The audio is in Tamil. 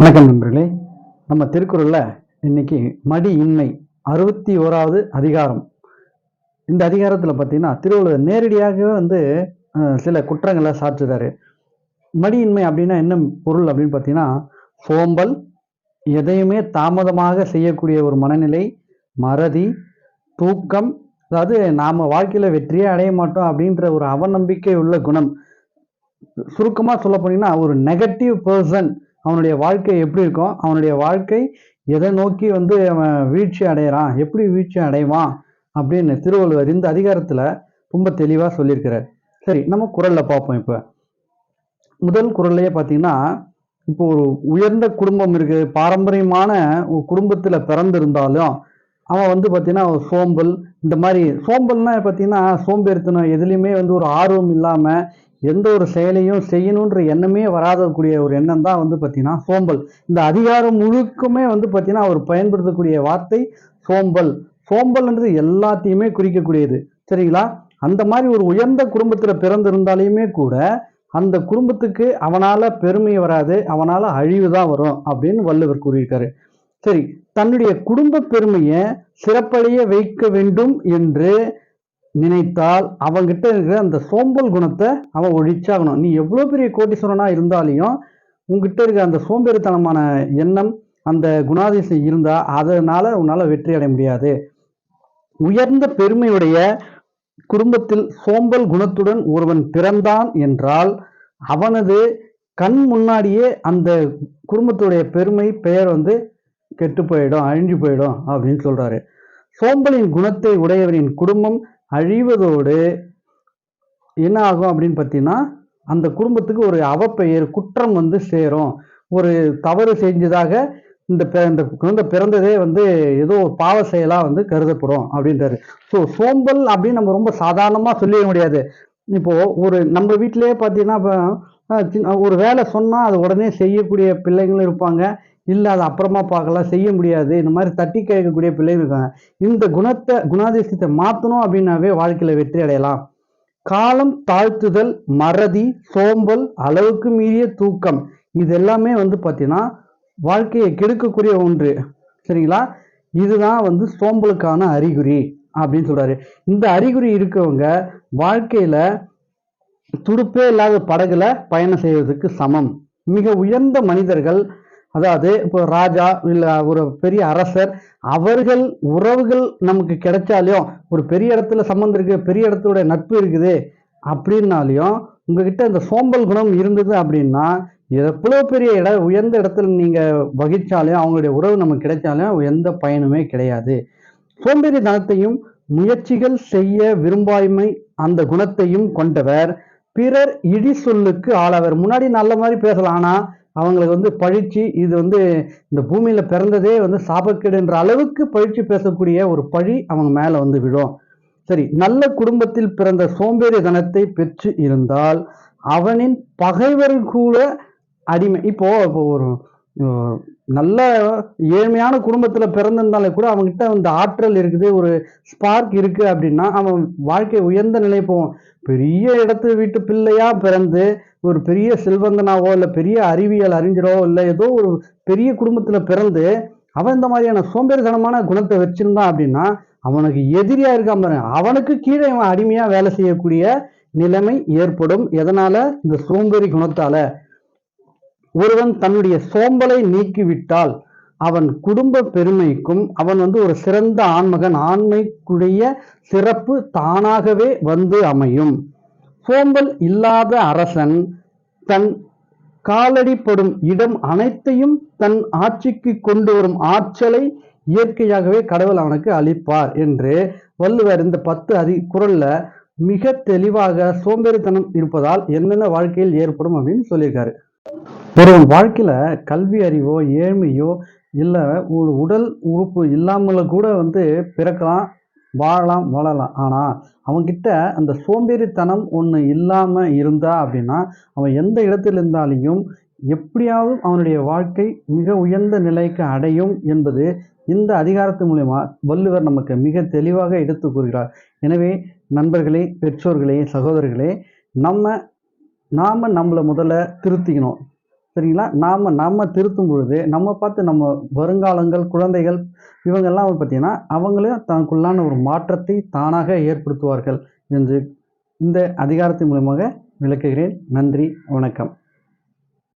வணக்கம் நண்பர்களே. நம்ம திருக்குறளில் இன்னைக்கு மடி இன்மை அறுபத்தி ஓராவது அதிகாரம். இந்த அதிகாரத்தில் பார்த்தீங்கன்னா திருவள்ளுவர் நேரடியாகவே வந்து சில குற்றங்களை சாற்றுறாரு. மடியின்மை அப்படின்னா என்ன பொருள் அப்படின்னு பார்த்தீங்கன்னா சோம்பல் எதையுமே தாமதமாக செய்யக்கூடிய ஒரு மனநிலை மறதி தூக்கம் அதாவது நாம் வாழ்க்கையில் வெற்றியே அடைய மாட்டோம் அப்படின்ற ஒரு அவநம்பிக்கை உள்ள குணம். சுருக்கமாக சொல்ல போனீங்கன்னா ஒரு நெகட்டிவ் பர்சன் அவனுடைய வாழ்க்கை எப்படி இருக்கும் அவனுடைய வாழ்க்கை எதை நோக்கி வந்து அவன் வீழ்ச்சி அடையிறான் எப்படி வீழ்ச்சி அடைவான் அப்படின்னு திருவள்ளுவர் இந்த அதிகாரத்தில் ரொம்ப தெளிவாக சொல்லியிருக்கிறார். சரி நம்ம குரலில் பார்ப்போம் இப்போ. முதல் குரல்லையே பார்த்தீங்கன்னா இப்போ ஒரு உயர்ந்த குடும்பம் இருக்குது பாரம்பரியமான ஒரு குடும்பத்தில் பிறந்திருந்தாலும் அவன் வந்து பார்த்தீங்கன்னா ஒரு சோம்பல் இந்த மாதிரி சோம்பல்னா பார்த்தீங்கன்னா சோம்பேறித்தனம் எதுலேயுமே வந்து ஒரு ஆர்வம் இல்லாமல் எந்த ஒரு செயலையும் செய்யணுன்ற எண்ணமே வராதக்கூடிய ஒரு எண்ணம் தான் வந்து பார்த்தீங்கன்னா சோம்பல். இந்த அதிகாரம் முழுக்குமே வந்து பார்த்தீங்கன்னா அவர் பயன்படுத்தக்கூடிய வார்த்தை சோம்பல். சோம்பல்ன்றது எல்லாத்தையுமே குறிக்கக்கூடியது. சரிங்களா? அந்த மாதிரி ஒரு உயர்ந்த குடும்பத்தில் பிறந்திருந்தாலையுமே கூட அந்த குடும்பத்துக்கு அவனால் பெருமை வராது அவனால் அழிவு தான் வரும் அப்படின்னு வள்ளுவர் கூறியிருக்காரு. சரி தன்னுடைய குடும்ப பெருமையை சிறப்படைய வைக்க வேண்டும் என்று நினைத்தால் அவன்கிட்ட இருக்கிற அந்த சோம்பல் குணத்தை அவன் ஒழிச்சாகணும். நீ எவ்வளோ பெரிய கோட்டீஸ்வரனாக இருந்தாலையும் உங்ககிட்ட இருக்கிற அந்த சோம்பேறித்தனமான எண்ணம் அந்த குணாதிசயம் இருந்தால் அதனால் உன்னால் வெற்றி அடைய முடியாது. உயர்ந்த பெருமையுடைய குடும்பத்தில் சோம்பல் குணத்துடன் ஒருவன் பிறந்தான் என்றால் அவனது கண் முன்னாடியே அந்த குடும்பத்துடைய பெருமை பெயர் வந்து கெட்டு போயிடும் அழிஞ்சு போயிடும் அப்படின்னு சொல்றாரு. சோம்பலின் குணத்தை உடையவரின் குடும்பம் அழிவதோடு என்ன ஆகும் அப்படின்னு பார்த்தீங்கன்னா அந்த குடும்பத்துக்கு ஒரு அவப்பெயர் குற்றம் வந்து சேரும். ஒரு தவறு செஞ்சதாக இந்த இந்த குழந்தை பிறந்ததே வந்து ஏதோ ஒரு பாவ செயலாக வந்து கருதப்படும் அப்படின்றாரு. ஸோ சோம்பல் அப்படின்னு நம்ம ரொம்ப சாதாரணமாக சொல்லிட முடியாது. இப்போது ஒரு நம்ம வீட்டிலேயே பார்த்தீங்கன்னா இப்போ ஒரு வேலை சொன்னால் அது உடனே செய்யக்கூடிய பிள்ளைங்களும் இருப்பாங்க. இல்லை அது அப்புறமா பார்க்கலாம் செய்ய முடியாது. இந்த மாதிரி தட்டி கேட்கக்கூடிய பிள்ளைங்க இருக்காங்க. இந்த குணத்தை குணாதிசயத்தை மாற்றணும் அப்படின்னாவே வாழ்க்கையில் வெற்றி அடையலாம். காலம் தாழ்த்துதல் மறதி சோம்பல் அளவுக்கு மீறிய தூக்கம் இது எல்லாமே வந்து பார்த்தீங்கன்னா வாழ்க்கையை கெடுக்கக்கூடிய ஒன்று. சரிங்களா? இதுதான் வந்து சோம்பலுக்கான அறிகுறி அப்படின்னு சொல்றாரு. இந்த அறிகுறி இருக்கவங்க வாழ்க்கையில துடுப்பே இல்லாத படகுல பயணம் செய்வதற்கு சமம். மிக உயர்ந்த மனிதர்கள் அதாவது இப்போ ராஜா இல்லை ஒரு பெரிய அரசர் அவர்கள் உறவுகள் நமக்கு கிடைச்சாலையும் ஒரு பெரிய இடத்துல சம்மந்தம் இருக்கு பெரிய இடத்துடைய நட்பு இருக்குது அப்படின்னாலையும் உங்ககிட்ட இந்த சோம்பல் குணம் இருந்தது அப்படின்னா எவ்வளோ பெரிய இட உயர்ந்த இடத்துல நீங்கள் வகிச்சாலையும் அவங்களுடைய உறவு நமக்கு கிடைச்சாலையும் எந்த பயனுமே கிடையாது. சோம்பேறி தனத்தையும் முயற்சிகள் செய்ய விரும்பாய்மை அந்த குணத்தையும் கொண்டவர். பிறர் இடி சொல்லுக்கு ஆளவர். முன்னாடி நல்ல மாதிரி பேசலாம் ஆனால் அவங்களுக்கு வந்து பழிச்சு இது வந்து இந்த பூமியில் பிறந்ததே வந்து சாபக்கேடுன்ற அளவுக்கு பழிச்சு பேசக்கூடிய ஒரு பழி அவங்க மேலே வந்து விழும். சரி நல்ல குடும்பத்தில் பிறந்த சோம்பேறி தனத்தை பெற்று இருந்தால் அவனின் பகைவர் கூட அடிமை. இப்போ இப்போ ஒரு நல்ல ஏழ்மையான குடும்பத்தில் பிறந்திருந்தாலே கூட அவன்கிட்ட அந்த ஆற்றல் இருக்குது ஒரு ஸ்பார்க் இருக்குது அப்படின்னா அவன் வாழ்க்கை உயர்ந்த நிலை போவான். பெரிய இடத்து வீட்டு பிள்ளையாக பிறந்து ஒரு பெரிய செல்வந்தனாவோ இல்லை பெரிய அறிவியல் அறிஞரோ இல்லை ஏதோ ஒரு பெரிய குடும்பத்தில் பிறந்து அவன் இந்த மாதிரியான சோம்பேறித்தனமான குணத்தை வச்சிருந்தான் அப்படின்னா அவனுக்கு எதிரியாக இருக்காம பாருங்க அவனுக்கு கீழே இவன் அடிமையாக வேலை செய்யக்கூடிய நிலைமை ஏற்படும். எதனால்? இந்த சோம்பேறி குணத்தால். ஒருவன் தன்னுடைய சோம்பலை நீக்கிவிட்டால் அவன் குடும்ப பெருமைக்கும் அவன் வந்து ஒரு சிறந்த ஆண்மகன் ஆண்மைக்குடைய சிறப்பு தானாகவே வந்து அமையும். சோம்பல் இல்லாத அரசன் தன் காலடிப்படும் இடம் அனைத்தையும் தன் ஆட்சிக்கு கொண்டு வரும் ஆற்றலை இயற்கையாகவே கடவுள் அவனுக்கு அளிப்பார் என்று வள்ளுவர் இந்த பத்து அதி குரல்ல மிக தெளிவாக சோம்பேறித்தனம் இருப்பதால் என்னென்ன வாழ்க்கையில் ஏற்படும் அப்படின்னு சொல்லியிருக்காரு. ஒருவன் வாழ்க்கையில் கல்வி அறிவோ ஏழ்மையோ இல்லை ஒரு உடல் உறுப்பு இல்லாமல கூட வந்து பிறக்கலாம் வாழலாம் வாழலாம் ஆனால் அவன்கிட்ட அந்த சோம்பேறித்தனம் ஒன்று இல்லாமல் இருந்தா அப்படின்னா அவன் எந்த இடத்தில் இருந்தாலையும் எப்படியாவது அவனுடைய வாழ்க்கை மிக உயர்ந்த நிலைக்கு அடையும் என்பது இந்த அதிகாரத்து மூலயமா வள்ளுவர் நமக்கு மிக தெளிவாக எடுத்து கூறுகிறார். எனவே நண்பர்களே பெற்றோர்களே சகோதரர்களே நம்ம நாம் நம்மளை முதல்ல திருத்திக்கணும். சரிங்களா? நாம் நம்ம திருத்தும் பொழுது நம்ம பார்த்து நம்ம வருங்காலங்கள் குழந்தைகள் இவங்கெல்லாம் பார்த்திங்கன்னா பார்த்தீங்கன்னா அவங்களையும் தனக்குள்ளான ஒரு மாற்றத்தை தானாக ஏற்படுத்துவார்கள் என்று இந்த அதிகாரத்தின் மூலமாக விளக்குகிறேன். நன்றி வணக்கம்.